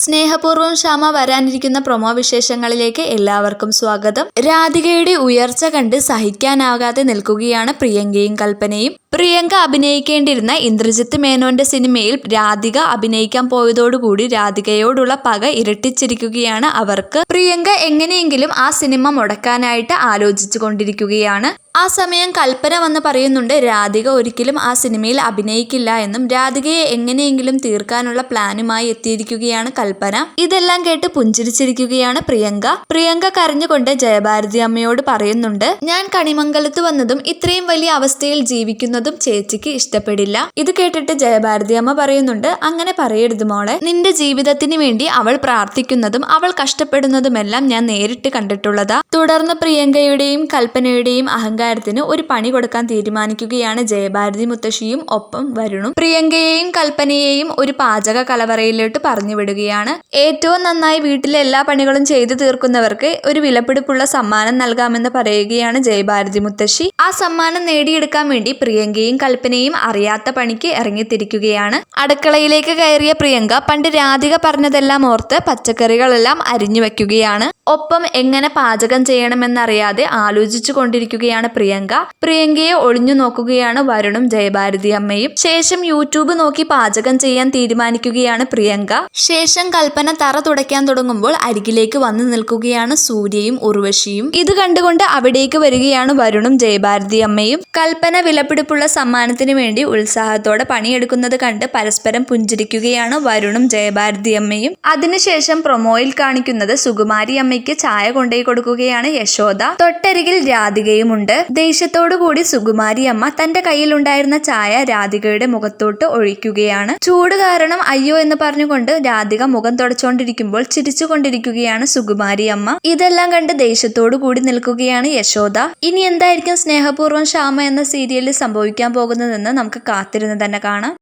സ്നേഹപൂർവം ശ്യാമ വരാനിരിക്കുന്ന പ്രൊമോ വിശേഷങ്ങളിലേക്ക് എല്ലാവർക്കും സ്വാഗതം. രാധികയുടെ ഉയർച്ച കണ്ട് സഹിക്കാനാകാതെ നിൽക്കുകയാണ് പ്രിയങ്കയും കൽപ്പനയും. പ്രിയങ്ക അഭിനയിക്കേണ്ടിരുന്ന ഇന്ദ്രജിത്ത് മേനോന്റെ സിനിമയിൽ രാധിക അഭിനയിക്കാൻ പോയതോടുകൂടി രാധികയോടുള്ള പക ഇരട്ടിച്ചിരിക്കുകയാണ് അവർക്ക്. പ്രിയങ്ക എങ്ങനെയെങ്കിലും ആ സിനിമ മുടക്കാനായിട്ട് ആലോചിച്ചു കൊണ്ടിരിക്കുകയാണ് ആ സമയം കൽപ്പന വന്ന് പറയുന്നുണ്ട് രാധിക ഒരിക്കലും ആ സിനിമയിൽ അഭിനയിക്കില്ല എന്നും രാധികയെ എങ്ങനെയെങ്കിലും തീർക്കാനുള്ള പ്ലാനുമായി എത്തിയിരിക്കുകയാണ് കൽപ്പന. ഇതെല്ലാം കേട്ട് പുഞ്ചിരിച്ചിരിക്കുകയാണ് പ്രിയങ്ക. പ്രിയങ്ക കരഞ്ഞുകൊണ്ട് ജയഭാരതി അമ്മയോട് പറയുന്നുണ്ട് ഞാൻ കണിമംഗലത്ത് വന്നതും ഇത്രയും വലിയ അവസ്ഥയിൽ ജീവിക്കുന്നതും ചേച്ചിക്ക് ഇഷ്ടപ്പെടില്ല. ഇത് കേട്ടിട്ട് ജയഭാരതി അമ്മ പറയുന്നുണ്ട് അങ്ങനെ പറയരുത് മോളെ. നിന്റെ ജീവിതത്തിന് വേണ്ടി അവൾ പ്രാർത്ഥിക്കുന്നതും അവൾ കഷ്ടപ്പെടുന്നതുമെല്ലാം ഞാൻ നേരിട്ട് കണ്ടിട്ടുള്ളതാ. തുടർന്ന് പ്രിയങ്കയുടെയും കൽപ്പനയുടെയും അഹങ്കാരത്തിന് ഒരു പണി കൊടുക്കാൻ തീരുമാനിക്കുകയാണ് ജയഭാരതി മുത്തശ്ശിയും ഒപ്പം വരുണും. പ്രിയങ്കയെയും കൽപ്പനയെയും ഒരു പാചക കലവറയിലോട്ട് പറഞ്ഞു വിടുകയാണ് ഏറ്റവും നന്നായി വീട്ടിലെ എല്ലാ പണികളും ചെയ്തു തീർക്കുന്നവർക്ക് ഒരു വിലപിടിപ്പുള്ള സമ്മാനം നൽകാമെന്ന് പറയുകയാണ് ജയഭാരതി മുത്തശ്ശി. ആ സമ്മാനം നേടിയെടുക്കാൻ വേണ്ടി പ്രിയങ്കയും കൽപ്പനയും അറിയാത്ത പണിക്ക് ഇറങ്ങിത്തിരിക്കുകയാണ്. അടുക്കളയിലേക്ക് കയറിയ പ്രിയങ്ക പണ്ട് രാധിക പറഞ്ഞതെല്ലാം ഓർത്ത് പച്ചക്കറികളെല്ലാം അരിഞ്ഞു വെക്കുകയാണ് ഒപ്പം എങ്ങനെ പാചകം ചെയ്യണമെന്നറിയാതെ ആലോചിച്ചു കൊണ്ടിരിക്കുകയാണ് പ്രിയങ്ക. പ്രിയങ്കയെ ഒളിഞ്ഞു നോക്കുകയാണ് വരുണും ജയഭാരതി അമ്മയും. ശേഷം യൂട്യൂബ് നോക്കി പാചകം ചെയ്യാൻ തീരുമാനിക്കുകയാണ് പ്രിയങ്ക. ശേഷം കൽപ്പന തറ തുടയ്ക്കാൻ തുടങ്ങുമ്പോൾ അരികിലേക്ക് വന്നു നിൽക്കുകയാണ് സൂര്യയും ഉർവശിയും. ഇത് കണ്ടുകൊണ്ട് അവിടേക്ക് വരികയാണ് വരുണും ജയഭാരതി അമ്മയും. കൽപ്പന വിലപിടിപ്പുള്ള സമ്മാനത്തിന് വേണ്ടി ഉത്സാഹത്തോടെ പണിയെടുക്കുന്നത് കണ്ട് പരസ്പരം പുഞ്ചിരിക്കുകയാണ് വരുണും ജയഭാരതി അമ്മയും അതിനുശേഷം പ്രൊമോയിൽ കാണിക്കുന്നത് സുകുമാരി അമ്മയ്ക്ക് ചായ കൊണ്ടുപോയി കൊടുക്കുകയാണ് യശോദ. തൊട്ടരികിൽ രാധികയുമുണ്ട്. ദേഷ്യത്തോടു കൂടി സുകുമാരി അമ്മ തന്റെ കയ്യിലുണ്ടായിരുന്ന ചായ രാധികയുടെ മുഖത്തോട്ട് ഒഴിക്കുകയാണ്. ചൂട് കാരണം അയ്യോ എന്ന് പറഞ്ഞുകൊണ്ട് രാധിക മുഖം തുടച്ചുകൊണ്ടിരിക്കുമ്പോൾ ചിരിച്ചുകൊണ്ടിരിക്കുകയാണ് സുകുമാരി അമ്മ ഇതെല്ലാം കണ്ട് ദേഷ്യത്തോടു കൂടി നിൽക്കുകയാണ് യശോദ. ഇനി എന്തായിരിക്കും സ്നേഹപൂർവം ശ്യാമ എന്ന സീരിയലിൽ സംഭവിക്കാൻ പോകുന്നതെന്ന് നമുക്ക് കാത്തിരുന്ന് തന്നെ കാണാം.